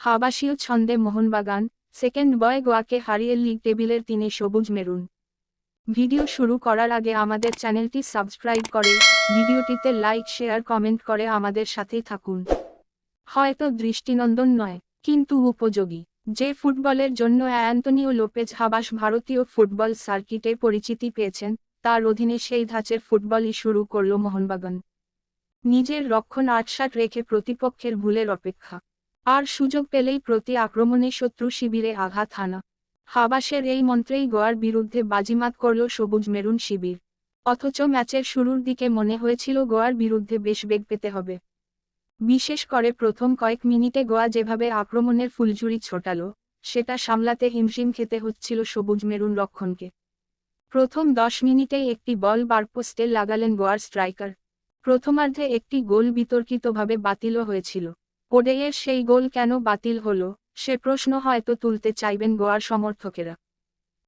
হাবাসীয় ছন্দে Mohun Bagan, second boy গোয়াকে হারিয়ে league টেবিলের তিনে সবুজ মেরুন। ভিডিও শুরু করার আগে আমাদের চ্যানেলটি সাবস্ক্রাইব করে, ভিডিওটিতে লাইক, শেয়ার, কমেন্ট করে আমাদের সাথেই থাকুন। হয়তো দৃষ্টিনন্দন নয়, কিন্তু উপযোগী। যে ফুটবলের জন্য অ্যান্টনিও লোপেজ হাবাস ভারতীয় ফুটবল সার্কিটে পরিচিতি পেয়েছেন, তার অধীনে সেই ধাঁচের ফুটবলই শুরু করল মোহনবাগান। নিজের রক্ষণ আটসাট রেখে প্রতিপক্ষের ভুলের অপেক্ষা। আর সুযোগ পেলেই প্রতি আক্রমণে শত্রু শিবিরে আঘাত হানা। হাবাসের এই মন্ত্রেই গোয়ার বিরুদ্ধে বাজিমাত করল সবুজ মেরুন শিবির। অথচ ম্যাচের শুরুর দিকে মনে হয়েছিল গোয়ার বিরুদ্ধে বেশ বেগ পেতে হবে। বিশেষ করে প্রথম কয়েক মিনিটে গোয়া যেভাবে আক্রমণের ফুলঝুরি ছোটালো, সেটা সামলাতে হিমশিম খেতে হচ্ছিল সবুজ মেরুন রক্ষণকে। প্রথম দশ মিনিটেই একটি বল বারপোস্টে লাগালেন গোয়ার স্ট্রাইকার। প্রথমার্ধে একটি গোল বিতর্কিতভাবে বাতিলও হয়েছিল। ওডেয়ের সেই গোল কেন বাতিল হলো, সে প্রশ্ন হয়তো তুলতে চাইবেন গোয়ার সমর্থকেরা।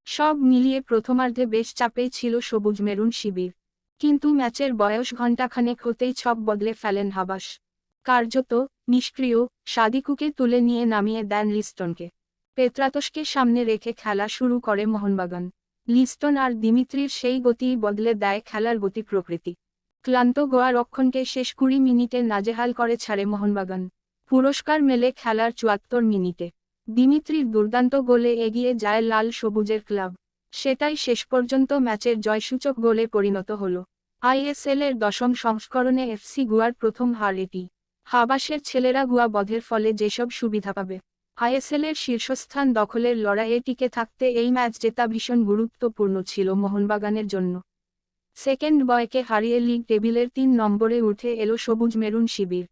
সব মিলিয়ে প্রথমার্ধে বেশ চাপেই ছিল সবুজ মেরুন শিবির। কিন্তু ম্যাচের বয়স ঘণ্টাখানেক হতেই ছক বদলে ফেলেন হাবাস। কার্যত নিষ্ক্রিয় সাদিকুকে তুলে নিয়ে নামিয়ে দেন লিস্টনকে। পেত্রাতসকে সামনে রেখে খেলা শুরু করে মোহনবাগান। লিস্টন আর দিমিত্রির সেই গতিই বদলে দেয় খেলার গতি প্রকৃতি ক্লান্ত গোয়া রক্ষণকে শেষ কুড়ি মিনিটে নাজেহাল করে ছাড়ে মোহনবাগান। পুরস্কার মেলে খেলার চুয়াত্তর মিনিটে। দিমিত্রির দুর্দান্ত গোলে এগিয়ে যায় লাল সবুজের ক্লাব। সেটাই শেষ পর্যন্ত ম্যাচের জয়সূচক গোলে পরিণত হল। আইএসএল এর দশম সংস্করণে এফসি গুয়ার প্রথম হার এটি। হাবাসের ছেলেরা গুয়া বধের ফলে যেসব সুবিধা পাবে। আইএসএল এর শীর্ষস্থান দখলের লড়াইয়ে টিকে থাকতে এই ম্যাচ জেতা ভীষণ গুরুত্বপূর্ণ ছিল মোহনবাগানের জন্য। সেকেন্ড বয়কে হারিয়ে লিগ টেবিলের তিন নম্বরে উঠে এলো সবুজ মেরুন শিবির।